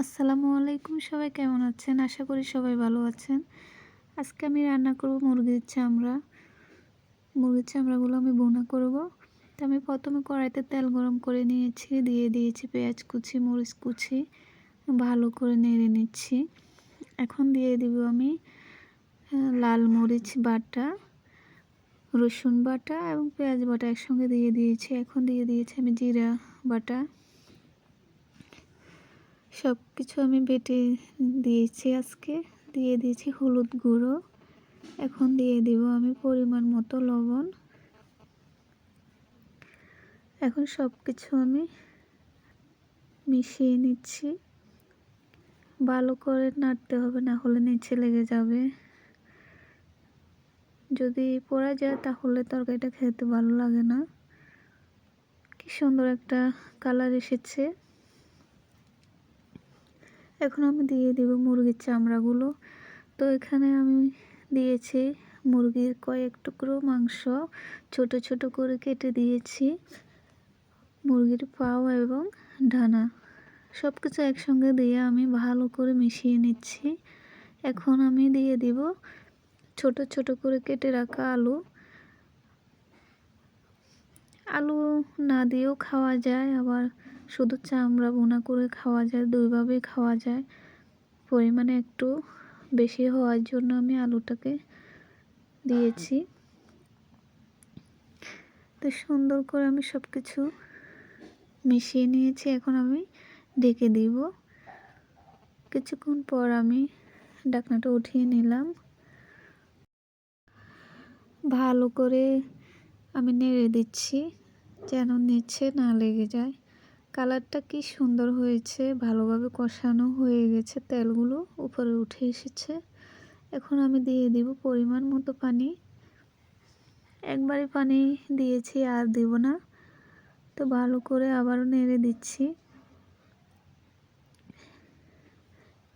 আসসালামু আলাইকুম, সবাই কেমন আছেন? আশা করি সবাই ভালো আছেন। আজকে আমি রান্না করব মুরগির চামড়া। মুরগির চামড়াগুলো আমি বোনা করব। তো আমি প্রথমে কড়াইতে তেল গরম করে নিয়েছি, দিয়ে দিয়েছি পেঁয়াজ কুচি, মরিচ কুচি, ভালো করে নেড়ে নিচ্ছি। এখন দিয়ে দিব আমি লাল মরিচ বাটা, রসুন বাটা এবং পেঁয়াজ বাটা একসঙ্গে দিয়ে দিয়েছি। এখন দিয়ে দিয়েছি আমি জিরা বাটা। সব কিছু আমি বেটে দিয়েছি আজকে। দিয়ে দিয়েছি হলুদ গুঁড়ো। এখন দিয়ে দিব আমি পরিমাণ মতো লবণ। এখন সব কিছু আমি মিশিয়ে নিচ্ছি। ভালো করে নাড়তে হবে, না হলে নিচে লেগে যাবে। যদি পড়া যায় তাহলে তরকারিটা খেতে ভালো লাগে না। কি সুন্দর একটা কালার এসেছে। এখন আমি দিয়ে দেব মুরগির চামড়াগুলো। তো এখানে আমি দিয়েছি মুরগির কয়েক টুকরো মাংস, ছোট ছোট করে কেটে দিয়েছি মুরগির পাও এবং ডানা। সব কিছু একসঙ্গে দিয়ে আমি ভালো করে মিশিয়ে নিচ্ছি। এখন আমি দিয়ে দিব ছোট ছোট করে কেটে রাখা আলু। আলু না দিয়েও খাওয়া যায়, আবার শুধু চামড়া বোনা করে খাওয়া যায়, দুইভাবে খাওয়া যায়। পরিমাণে একটু বেশি হওয়ার জন্য আমি আলুটাকে দিয়েছি। তো সুন্দর করে আমি সব কিছু মিশিয়ে নিয়েছি, এখন আমি ঢেকে দিব। কিছুক্ষণ পর আমি ডাকনাটা উঠিয়ে নিলাম। ভালো করে আমি নেড়ে দিচ্ছি, যেন নিচে না লেগে যায়। কালারটা কি সুন্দর হয়েছে, ভালোভাবে কষানো হয়ে গেছে, তেলগুলো উপরে উঠে এসেছে। এখন আমি দিয়ে দিব পরিমাণ মতো পানি। একবারই পানি দিয়েছি, আর দিব না। তো ভালো করে আবারও নেড়ে দিচ্ছি।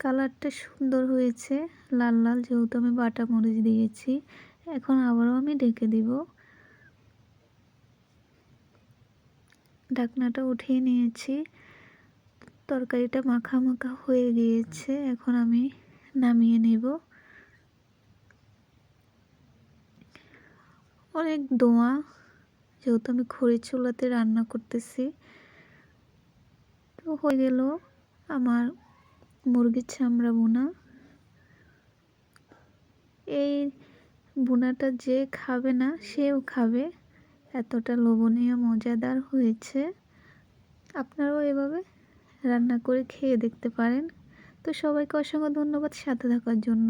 কালারটা সুন্দর হয়েছে, লাল লাল যেহেতু আমি বাটা মরিচ দিয়েছি। এখন আবারও আমি ডেকে দিব। ঢাকনাটা উঠিয়ে নিয়েছি। তরকারিটা মাখা মাখা হয়ে গিয়েছে। এখন আমি নামিয়ে নেব। অনেক দোয়া, যেহেতু আমি খড়ি চুলাতে রান্না করতেছি। তো হয়ে গেল আমার মুরগির চামড়া বোনা এই বোনাটা যে খাবে না, সেও খাবে। এতটা লোভনীয়, মজাদার হয়েছে। আপনারাও এভাবে রান্না করে খেয়ে দেখতে পারেন। তো সবাইকে অসংখ্য ধন্যবাদ সাথে থাকার জন্য।